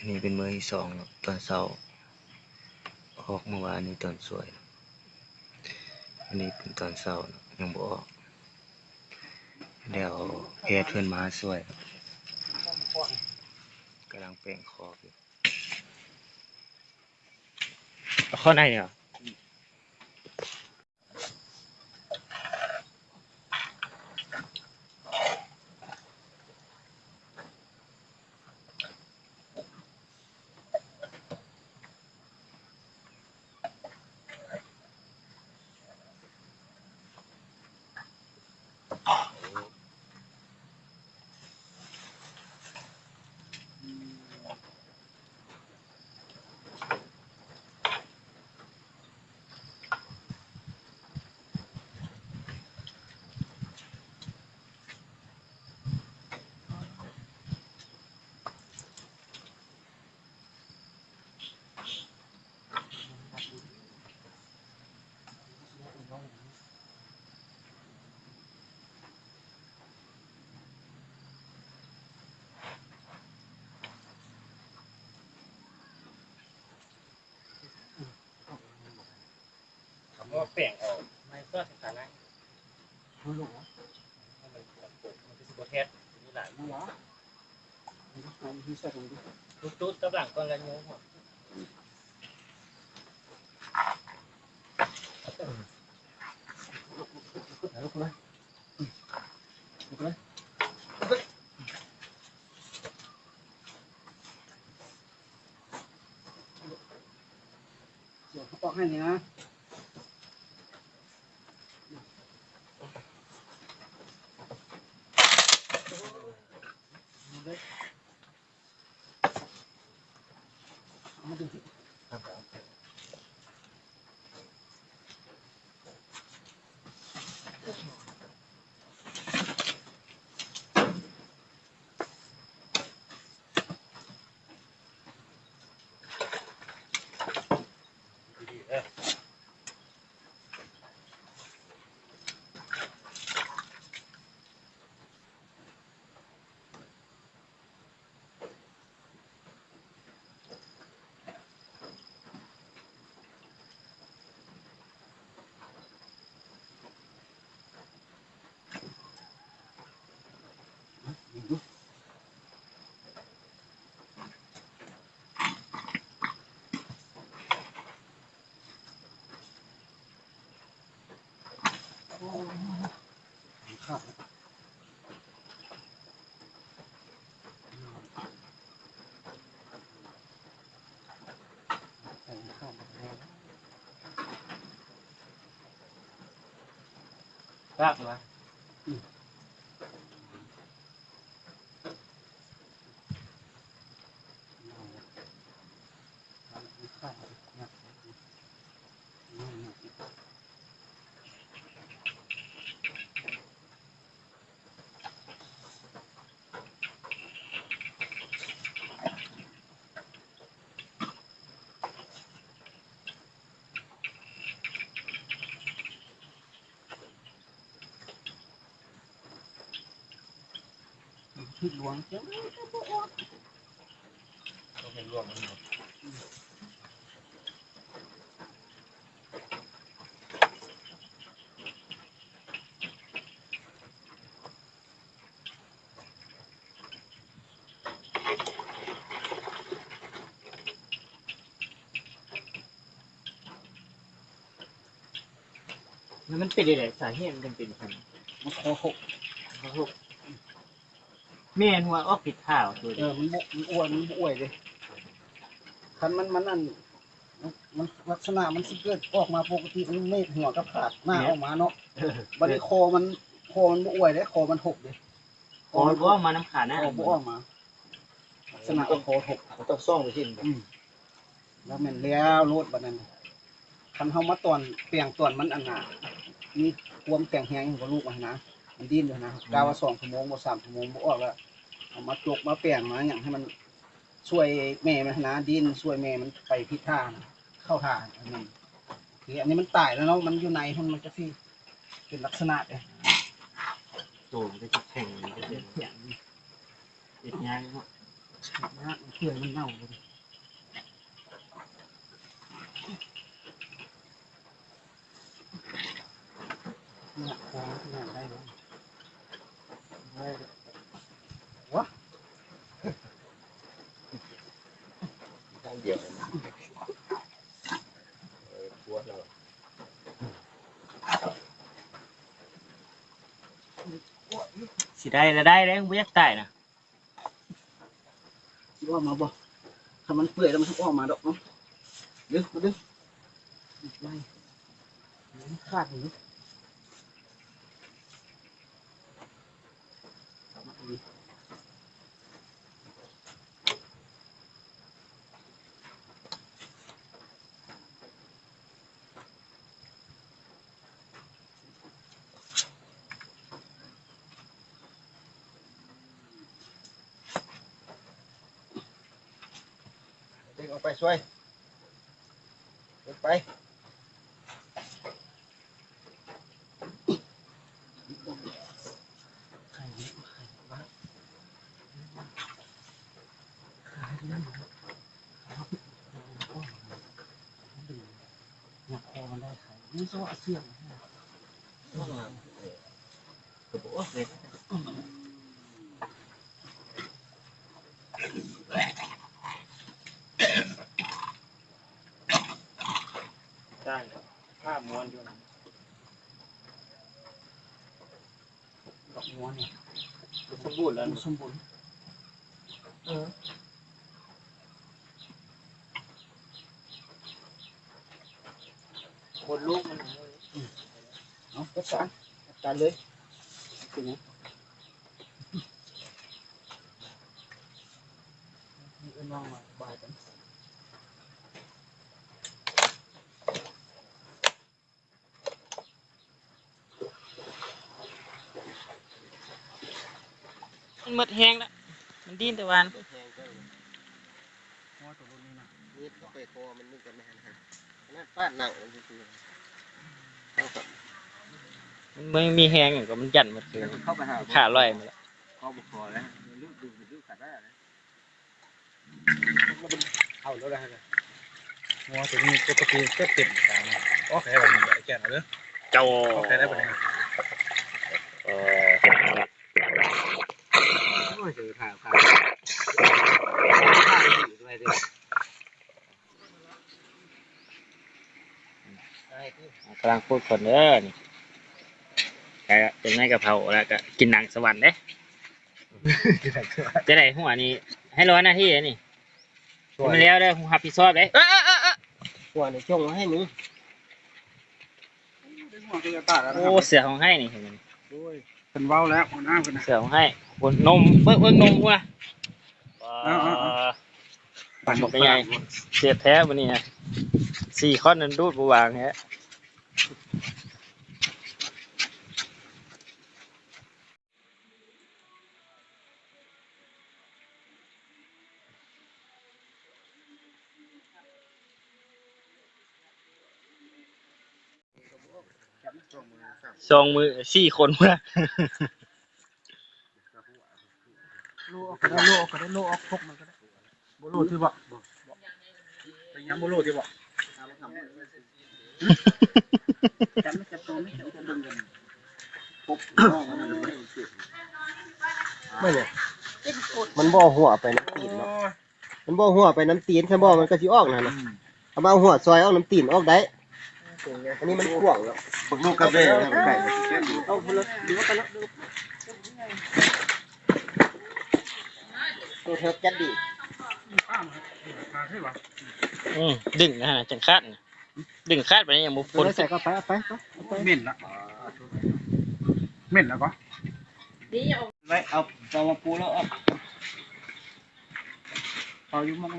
อันนี้เป็นมือที่สองเนาะตอนเช้าออกเมื่อวานนี้ตอนสวย อันนี้เป็นตอนเช้าเนาะยังบ่ออกเดี๋ยวเพจเพื่อนมาสวยกำลังเปลงคออยู่ข้อไหนเหร อคำว่าแปลงออกไม่ก็สถานะรู้หรอมันมันปกมันคือสิบเทสมีหลายรู้หรอมันก็ความที่ใส่ตรงนี้ตุ๊ดตุ๊ดกับหลังก็ระยุงหัวลุกเลยลุกเลยเดี๋ยวเขาปอกให้นี่นะ เอามาดูสิ โอ้ย ขาดใส่ขาดแล้วรากมาที่หลวงเจ้าต้องเป็นรวมมันหมดแล้วมันเป็นอะไรสาเหตุมันจึงเป็นพันมันคอหก แม่นว่าออกผิดข่าวตัวเอเดียวอมันบมันอ้วนมันอ้วยเลยคันมันมันนั่นมันมันลักษณะมันสิเกิดออกมาปกติมันไม่หัวกับขาดหน้าออกมาเนาะบัดนี้คอมันคอมันบ่อ้วยเลยคอมันหกเลยโอ้ยว่ามาน้ำขาดคนะอบ่ออกมาลักษณะคอหกต้องซ่องไปทิ้งอืมแล้วแมันแล้วโลดบัดนั้นคันเฮามาตอนเปลียงตอนมันอันน่ะมีความแข็งแรงของลูกมันนะมันดิ้นอยู่นะกาว่า2ชั่วโมงบ่3ชั่วโมงบ่ออกแล้ว เอามาจกมาแปลงมาหยังให้มันช่วยแม่มันนะดินช่วยแม่มันไปทิศทางเข้าทางอันนั้คืออันนี้มันตายแล้วเนาะมันอยู่ในมันมันจะสิเป็นลักษณะเลยโตมันจะแข็งมันจะเป็นอย่างนี้เป็นยางเนาะนะมันเปื่อยมันเน่าเลยเนี่ยของเนี่ได้ไหมได้วะ ตั้งเดียวเออปวดแล้ว สิได้แล้วได้แล้วบ่อยากตายนะคิดว่ามาบ่ถ้ามันเปื่อยแล้วมันต้องออกมาดอกเนาะดึงมาดึงไม่ขาดหรือเอามาอีก ดึงออก ไปช่วยดึงไปไข่นี่ไข่วะไข่นั่นเหรอครับดึงหนักคอมันได้ไข่นี่ซะเสียงนะก็บ่ออกเลยได้ภาพม้วนอยู่นะดอกม้วนเนี่ยสมบูรณ์แล้วมันสมบูรณ์เออคนลูกมันเอาจัดการจัดการเลยเป็นไงมีเอ็นวางมาบายกัน มันหมดแห้งแล้ว มันดิ้นแต่วันหัวตัวนี้นะนี่ไปคอมันนึกกันไม่หันหันนั่นป้าหนังมันคือเอาครับมันไม่มีแห้งอย่างก็มันยันหมดเลยเข้าไปหาขาลอยหมดแล้วเข้าบุคคลแล้วลูกดูดูขาดได้นะเอาแล้วได้เลยงัวตัวนี้ปกติก็เป็นการโอเคแบบนี้แก่นเอาเลยเจ้าโอเคได้ปะเนี่ ยเออโอ้ยเจอข่าวข่าวอะไรเด้อกำลังพูดคนเด้อนี่แกเป็นไงกะเพราแล้วก็กินหนังสวรรค์เด้จะได้หัวนี่ให้ร้อยหน้าที่นี่ให้มันแล้วเด้อผมรับผิดชอบเด้หัวในช่วงให้มึงดึงหัวตัวตาแล้วนะโอ้เสือของให้นี่เห็นมั้ยโอ้ย เป็นเว้าแล้วหัวหน้าเป็นนะ เสือของให้คนนมเบิ่งเบิ่งนมกูนะเอาเอาเอา ปั่นบอกเป็นไงเสียบแท้วันนี้นะสี่ข้อนนั้นดูดบวางฮะ สองมือสี่คนมาโลออกก็ได้โลออกก็ได้โลออกพกมันก็ได้โบโลที่บอกเป็นยังโบโลที่บอกจับไม่จับตัวไม่จับตัวดึงกันพกน้องมันเลยไม่เลยมันบ่หัวไปน้ำตีนเนาะมันบ่หัวไปน้ำตีนแค่บ่มันก็สิออกนะนะเอามาหัวซอยเอาน้ำตีนออกได้ อันนี้มันกว้างแล้วลูกกาแฟไก่เอาพลดูว่ากันแล้วดูตัวเทิบจัดดีข้ามมาใช่ปะอืมดึงนะฮะจังคาดน่ะดึงคาดไปนี่ยังมุคพ้นนใส่ก็ไปไปไปเหม็นละเหม็นแล้วก็ไว้เอาเอามาปูแล้วเอาเอาอยู่มัง